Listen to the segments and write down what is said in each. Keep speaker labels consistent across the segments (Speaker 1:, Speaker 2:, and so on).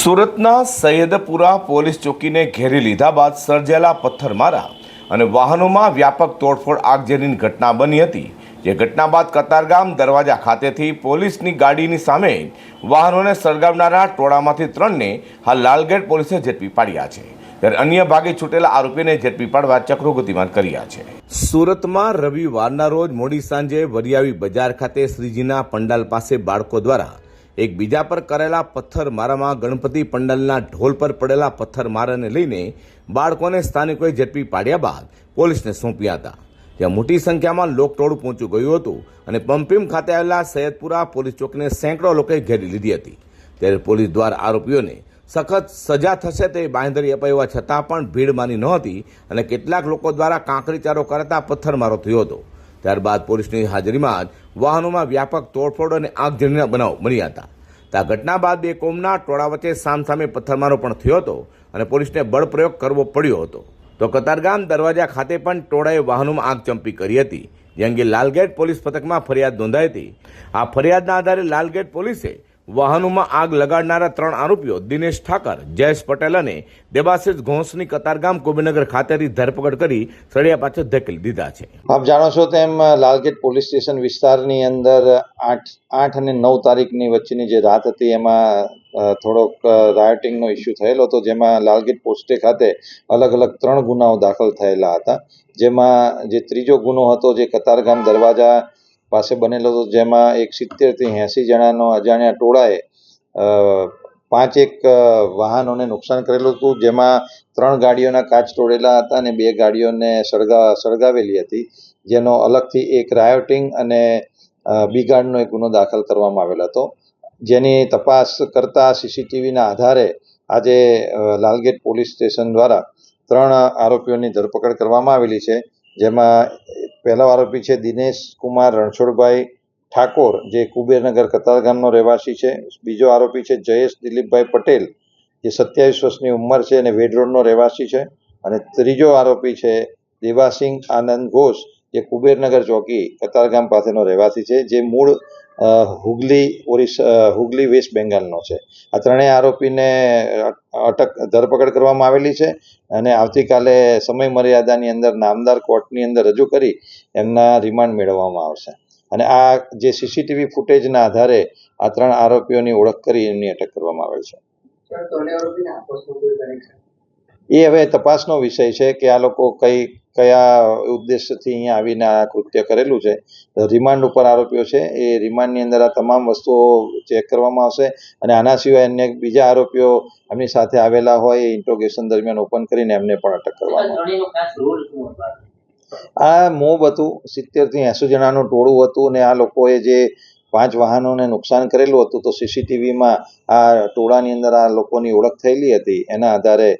Speaker 1: સુરતના સૈયદપુરા પોલીસ ચોકીને ઘેરી લીધા બાદ સર્જાયેલા પથ્થરમારા અને વાહનોમાં વ્યાપક તોડફોડ આગજેરીની ઘટના બની હતી, જે ઘટના બાદ કતારગામ દરવાજા ખાતેથી પોલીસની ગાડીની સામે વાહનોને સળગાવનારા ટોળામાંથી ત્રણને હાલ લાલગેટ પોલીસે ઝડપી પાડ્યા છે. ત્યારે અન્ય ભાગે છૂટેલા આરોપીને ઝડપી પાડવા ચક્રો ગતિમાન કર્યા છે. સુરતમાં રવિવારના રોજ મોડી સાંજે વરિયાવી બજાર ખાતે શ્રીજીના પંડાલ પાસે બાળકો દ્વારા એકબીજા પર કરેલા પથ્થરમારામાં ગણપતિ પંડાલના ઢોલ પર પડેલા પથ્થરમારાને લઈને બાળકોને સ્થાનિકોએ ઝડપી પાડ્યા બાદ પોલીસને સોંપ્યા હતા ત્યાં મોટી સંખ્યામાં લોકટોળું પહોંચ્યું ગયું હતું અને પંપીમ ખાતે આવેલા સૈયદપુરા પોલીસ ચોકીને સેંકડો લોકોએ ઘેરી લીધી હતી. ત્યારે પોલીસ દ્વારા આરોપીઓને સખત સજા થશે તે બાંધરી અપાવવા છતાં પણ ભીડ માની નહોતી અને કેટલાક લોકો દ્વારા કાંકરીચારો કરતા પથ્થરમારો થયો હતો. ત્યારબાદ પોલીસની હાજરીમાં જ વાહનોમાં વ્યાપક તોડફોડ અને આગજનીના બનાવ બન્યા હતા. ત્યાં ઘટના બાદ બે કોમના ટોળા વચ્ચે સામસામે પથ્થરમારો પણ થયો હતો અને પોલીસને બળપ્રયોગ કરવો પડ્યો હતો. તો કતારગામ દરવાજા ખાતે પણ ટોળાએ વાહનોમાં આગ ચંપી કરી હતી. જે અંગે લાલગેટ પોલીસ પથકમાં ફરિયાદ નોંધાઈ હતી. આ ફરિયાદના આધારે લાલગેટ પોલીસે વાહનોમાં આગ લગાડનારા ત્રણ આરોપીઓ દિનેશ ઠાકર, જયેશ પટેલ અને દેવાશીષ ઘોંસની કતારગામ કોબીનગર ખાતેથી ધરપકડ કરી સળિયા પાછળ ધકેલી દીધા છે.
Speaker 2: આપ જાણો છો તેમ લાલગેટ પોલીસ સ્ટેશન વિસ્તારની અંદર આઠ આઠ અને નવ તારીખની વચ્ચેની જે રાત હતી, એમાં થોડોક રાયોટિંગનો ઇસ્યુ થયેલો હતો, જેમાં લાલગેટ પોસ્ટે ખાતે અલગ અલગ ત્રણ ગુનાઓ દાખલ થયેલા હતા. જેમાં જે ત્રીજો ગુનો હતો, જે કતારગામ દરવાજા પાસે બનેલો હતો, જેમાં એક સિત્તેરથી એંસી જણાનો અજાણ્યા ટોળાએ પાંચ એક વાહનોને નુકસાન કરેલું હતું, જેમાં ત્રણ ગાડીઓના કાચ તોડેલા હતા અને બે ગાડીઓને સળગા, સળગાવેલી હતી, જેનો અલગથી એક રાયોટિંગ અને બિગાડનો એક ગુનો દાખલ કરવામાં આવેલો હતો. જેની તપાસ કરતા સીસીટીવીના આધારે આજે લાલગેટ પોલીસ સ્ટેશન દ્વારા ત્રણ આરોપીઓની ધરપકડ કરવામાં આવેલી છે, જેમાં પહેલો આરોપી છે દિનેશ કુમાર રણછોડભાઈ ઠાકોર, જે કુબેરનગર કતારગામનો રહેવાસી છે. બીજો આરોપી છે જયેશ દિલીપભાઈ પટેલ, જે સત્યાવીસ વર્ષની ઉંમર છે અને વેડ રોડનો રહેવાસી છે. અને ત્રીજો આરોપી છે દેવાસિંહ આનંદ ઘોષ, જે કુબેરનગર ચોકી કતારગામ પાસેનો રહેવાસી છે, જે મૂળ હુગલી ઓરિસ્સા હુગલી વેસ્ટ બેંગાલનો છે. આ ત્રણેય આરોપીને અટક ધરપકડ કરવામાં આવેલી છે અને આવતીકાલે સમય મર્યાદાની અંદર નામદાર કોર્ટની અંદર રજૂ કરી એમના રિમાન્ડ મેળવવામાં આવશે. અને આ જે સીસીટીવી ફૂટેજના આધારે આ ત્રણ આરોપીઓની ઓળખ કરી એમની અટક કરવામાં આવેલ છે. એ હવે તપાસનો વિષય છે કે આ લોકો કઈ કયા ઉદ્દેશથી અહીંયા આવીને આ કૃત્ય કરેલું છે. રિમાન્ડ ઉપર આરોપીઓ છે. એ રિમાન્ડની અંદર આ તમામ વસ્તુઓ ચેક કરવામાં આવશે અને આના સિવાય અન્ય બીજા આરોપીઓ એમની સાથે આવેલા હોય એ ઇન્ટ્રોગેશન દરમિયાન ઓપન કરીને એમને પણ અટક કરવામાં આ મોબ હતું. સિત્તેરથી એંસી જણાનું ટોળું હતું અને આ લોકોએ જે પાંચ વાહનોને નુકસાન કરેલું હતું, તો સીસીટીવીમાં આ ટોળાની અંદર આ લોકોની ઓળખ થયેલી હતી. એના આધારે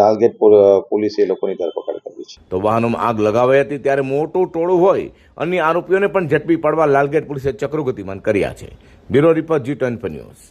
Speaker 2: લાલગેટ પોલીસે લોકોની ધરપકડ કરી છે.
Speaker 1: તો વાહનોમાં આગ લગાવાઈ હતી ત્યારે મોટું ટોળું હોય, અન્ય આરોપીઓને પણ ઝડપી પાડવા લાલગેટ પોલીસે ચક્રોગતિમાન કર્યા છે. Bureau report G twenty news.